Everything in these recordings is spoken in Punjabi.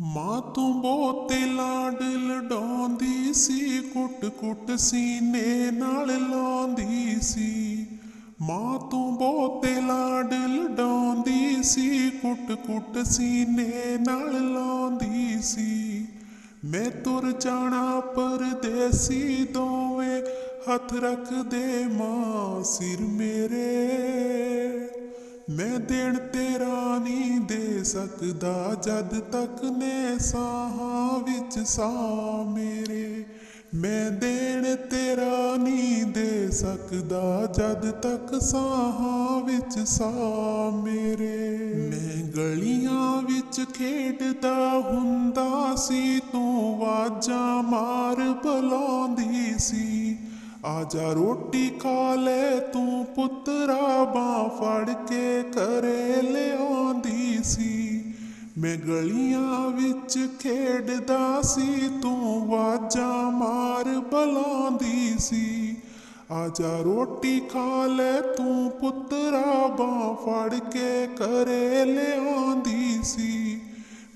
ਮਾਂ ਤੂੰ ਬਹੁਤੇ ਲਾਡ ਲਡਾਉਂਦੀ ਸੀ, ਕੁੱਟ ਕੁੱਟ ਸੀਨੇ ਨਾਲ ਲਾਉਂਦੀ ਸੀ। ਮਾਂ ਤੂੰ ਬਹੁਤੇ ਲਾਡ ਲਡਾਉਂਦੀ ਸੀ, ਕੁੱਟ ਕੁੱਟ ਸੀਨੇ ਨਾਲ ਲਾਉਂਦੀ ਸੀ। ਮੈਂ ਤੁਰ ਜਾਣਾ ਪਰਦੇਸੀ, ਦੋਵੇਂ ਹੱਥ ਰੱਖਦੇ ਮਾਂ ਸਿਰ ਮੇਰੇ। ਮੈਂ ਦੇਣ ਤੇਰਾ ਨਹੀਂ ਦੇ ਸਕਦਾ, ਜਦ ਤੱਕ ਨੇ ਸਾਹਾਂ ਵਿੱਚ ਸਾਹ ਮੇਰੇ। ਮੈਂ ਦੇਣ ਤੇਰਾ ਨਹੀਂ ਦੇ ਸਕਦਾ, ਜਦ ਤੱਕ ਸਾਹਾਂ ਵਿੱਚ ਸਾਹ ਮੇਰੇ। ਮੈਂ ਗਲੀਆਂ ਵਿੱਚ ਖੇਡਦਾ ਹੁੰਦਾ ਸੀ, ਤੂੰ ਵਾਜਾਂ ਮਾਰ ਬੁਲਾਉਂਦੀ ਸੀ। ਆਜਾ ਰੋਟੀ ਖਾ ਲੈ ਤੂੰ ਪੁੱਤਰਾ, ਬਾਹ ਫੜ ਕੇ ਘਰੇ ਲਿਆਉਂਦੀ ਸੀ। ਮੈਂ ਗਲੀਆਂ ਵਿੱਚ ਖੇਡਦਾ ਸੀ, ਤੂੰ ਵਾਜਾਂ ਮਾਰ ਬੁਲਾਉਂਦੀ ਸੀ। ਆਜਾ ਰੋਟੀ ਖਾ ਲੈ ਤੂੰ ਪੁੱਤਰਾ, ਬਾਹ ਫੜ ਕੇ ਘਰੇ ਲਿਆਉਂਦੀ ਸੀ।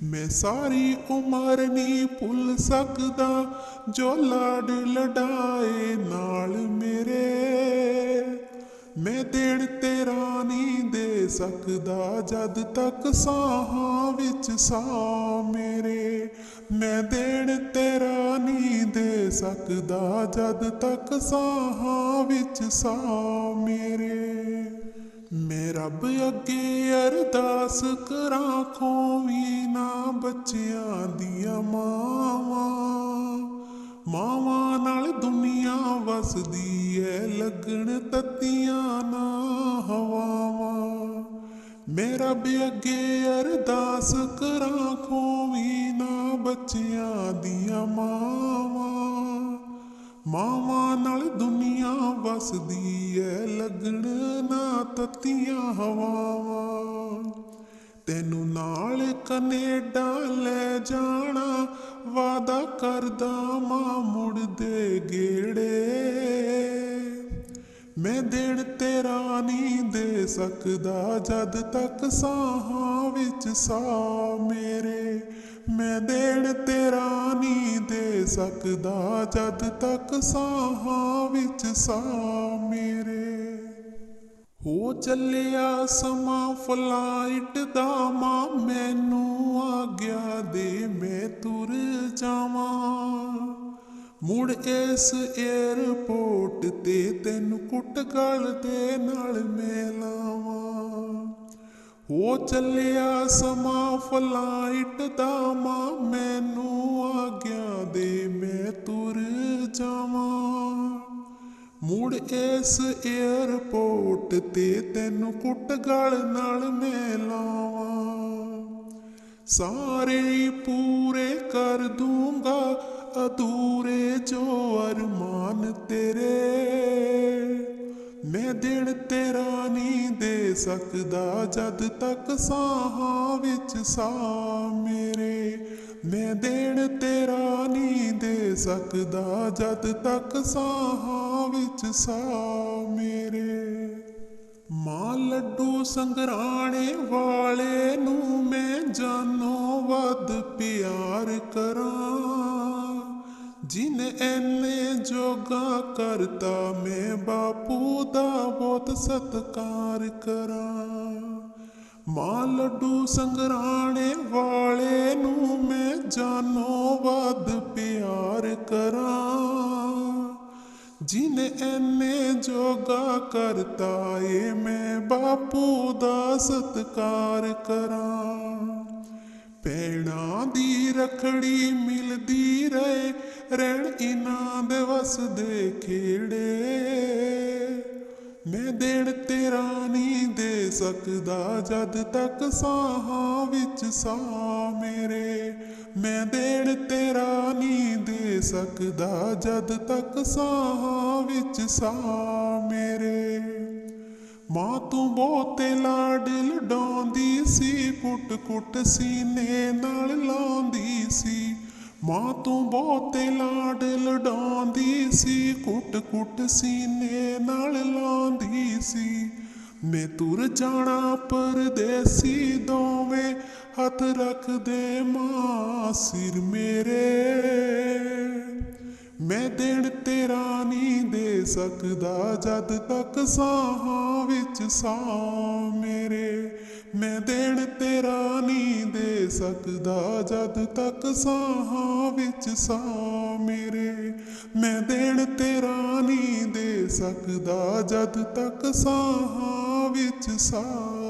ਮੈਂ ਸਾਰੀ ਉਮਰ ਨਹੀਂ ਭੁੱਲ ਸਕਦਾ, ਜੋ ਲਾਡ ਲਡਾਏ ਨਾਲ ਮੇਰੇ। ਮੈਂ ਦੇਣ ਤੇਰਾ ਨਹੀਂ ਦੇ ਸਕਦਾ, ਜਦ ਤੱਕ ਸਾਹਾਂ ਵਿੱਚ ਸਾਹ ਮੇਰੇ। ਮੈਂ ਦੇਣ ਤੇਰਾ ਨਹੀਂ ਦੇ ਸਕਦਾ, ਜਦ ਤੱਕ ਸਾਹਾਂ ਵਿੱਚ ਸਾਹ ਮੇਰੇ। ਮੈਂ ਰੱਬ ਅੱਗੇ ਅਰਦਾਸ ਕਰਾਂ ਖੋਵੀ ਨਾ ਬੱਚਿਆਂ ਦੀਆਂ ਮਾਵਾਂ। ਮਾਵਾਂ ਨਾਲ ਦੁਨੀਆ ਵਸਦੀ ਐ, ਲੱਗਣ ਤੱਤੀਆਂ ਨਾ ਹਵਾਵਾਂ। ਮੈਂ ਰੱਬ ਅੱਗੇ ਅਰਦਾਸ ਕਰਾਂ ਖੋਵੀ ਨਾ ਬੱਚਿਆਂ ਦੀਆਂ ਮਾਵਾਂ। ਮਾਂ ਵਸਦੀ ਐ ਲੱਗਣ ਨਾ ਤਤੀਆਂ ਹਵਾਵਾਂ। ਤੈਨੂੰ ਨਾਲ ਕੈਨੇਡਾ ਲੈ ਜਾਣਾ ਵਾਦਾ ਕਰਦਾ ਮਾਂ ਮੁੜਦੇ ਗੇੜੇ। ਮੈਂ ਦੇਣ ਤੇਰਾ ਨਹੀਂ ਦੇ ਸਕਦਾ, ਜਦ ਤੱਕ ਸਾਹਾਂ ਵਿੱਚ ਸਾਹ ਮੇਰੇ। ਮੈਂ ਦੇਣ ਤੇਰਾ ਨਹੀਂ ਦੇ ਸਕਦਾ, ਜਦ ਤੱਕ ਸਾਹਾਂ ਵਿੱਚ ਸਾਹ ਮੇਰੇ। ਹੋ ਚੱਲਿਆ ਸਮਾਂ ਫਲਾਈਟ ਦਾ ਮਾਂ, ਮੈਨੂੰ ਆਗਿਆ ਦੇ, ਮੈਂ ਤੁਰ ਜਾਵਾਂ। ਮੁੜ ਇਸ 에ਅਰਪੋਰਟ ਤੇ ਤੈਨੂੰ ਕੁੱਟ ਗਲ ਦੇ ਨਾਲ ਮੇਲਾ ਹੋ ਚੱਲਿਆ ਸਮਾਂ ਫਲਾਈਟ ਦਾ ਮਾਂ, ਮੈਨੂੰ ਆਗਿਆ ਦੇ, ਮੈਂ ਤੁਰ ਜਾਵਾਂ। ਮੁੜ ਇਸ 에ਅਰਪੋਰਟ ਤੇ ਤੈਨੂੰ ਕੁੱਟ ਗਲ ਨਾਲ ਮੈਂ ਲਾਵਾਂ। ਸਾਰੇ ਹੀ ਸਕਦਾ ਜਦ ਤੱਕ ਸਾਹਾਂ ਵਿੱਚ ਸਾਹ ਮੇਰੇ। ਮੈਂ ਦਿਨ ਤੇਰਾ ਨਹੀਂ ਦੇ ਸਕਦਾ ਜਦ ਤੱਕ ਸਾਹਾਂ ਵਿੱਚ ਸਾਹ ਮੇਰੇ। ਮਾਂ ਲੱਡੂ ਸੰਗਰਾਣੇ ਵਾਲੇ ਨੂੰ ਮੈਂ ਜਾਨੋਂ ਵੱਧ ਪਿਆਰ ਕਰਾਂ। ਜਿਨ ਐਨੇ ਜੋਗਾ ਕਰਤਾ, ਮੈਂ ਬਾਪੂ ਦਾ ਬਹੁਤ ਸਤਕਾਰ ਕਰਾਂ। ਮਾਂ ਲੱਡੂ ਸੰਗਰਾਣੇ ਵਾਲੇ ਨੂੰ ਮੈਂ ਜਾਨੋ ਵੱਧ ਪਿਆਰ ਕਰਾਂ। ਜਿਨ ਐਨੇ ਜੋਗਾ ਕਰਤਾ ਏ ਮੈਂ ਬਾਪੂ ਦਾ ਸਤਕਾਰ ਕਰਾਂ। ਪੈਣਾ ਦੀ ਰਖੜੀ ਮਿਲਦੀ ਰਹੇ ਰਹਿਣ ਇਨਾਂ ਦੇ ਵਸਦੇ ਖੇੜੇ। ਮੈਂ ਦੇਣ ਤੇਰਾ ਨਹੀਂ ਦੇ ਸਕਦਾ, ਜਦ ਤੱਕ ਸਾਹਾਂ ਵਿੱਚ ਸਾਹ ਮੇਰੇ। ਮੈਂ ਦੇਣ ਤੇਰਾ ਨਹੀਂ ਦੇ ਸਕਦਾ, ਜਦ ਤੱਕ ਸਾਹਾਂ ਵਿੱਚ ਸਾਹ ਮੇਰੇ। ਮਾਂ ਤੂੰ ਬਹੁਤੇ ਲਾਡ ਲਡਾਉਂਦੀ ਸੀ ਕੁੱਟ ਕੁੱਟ ਸੀਨੇ ਨਾਲ ਲਾਉਂਦੀ ਸੀ। ਮਾਂ ਤੂੰ ਬਹੁਤੇ ਲਾਡ ਲਡਾਉਂਦੀ ਸੀ, ਕੁੱਟ ਕੁੱਟ ਸੀਨੇ ਨਾਲ ਲਾਉਂਦੀ ਸੀ। ਮੈਂ ਤੁਰ ਜਾਣਾ ਪਰਦੇਸੀ ਦੋਵੇਂ ਹੱਥ ਰੱਖਦੇ ਮਾਂ ਸਿਰ ਮੇਰੇ। ਮੈਂ ਦੇਣ ਤੇਰਾ ਨਹੀਂ ਦੇ ਸਕਦਾ ਜਦ ਤੱਕ ਸਾਹਾਂ ਵਿੱਚ ਸਾਹ ਮੇਰੇ। ਮੈਂ ਦੇਣ ਤੇਰਾ ਨਹੀਂ ਦੇ ਸਕਦਾ, ਜਦ ਤੱਕ ਸਾਹਾਂ ਵਿੱਚ ਸਾਹ ਮੇਰੇ। ਮੈਂ ਦੇਣ ਤੇਰਾ ਨਹੀਂ ਦੇ ਸਕਦਾ, ਜਦ ਤੱਕ ਸਾਹਾਂ ਵਿੱਚ ਸਾਹ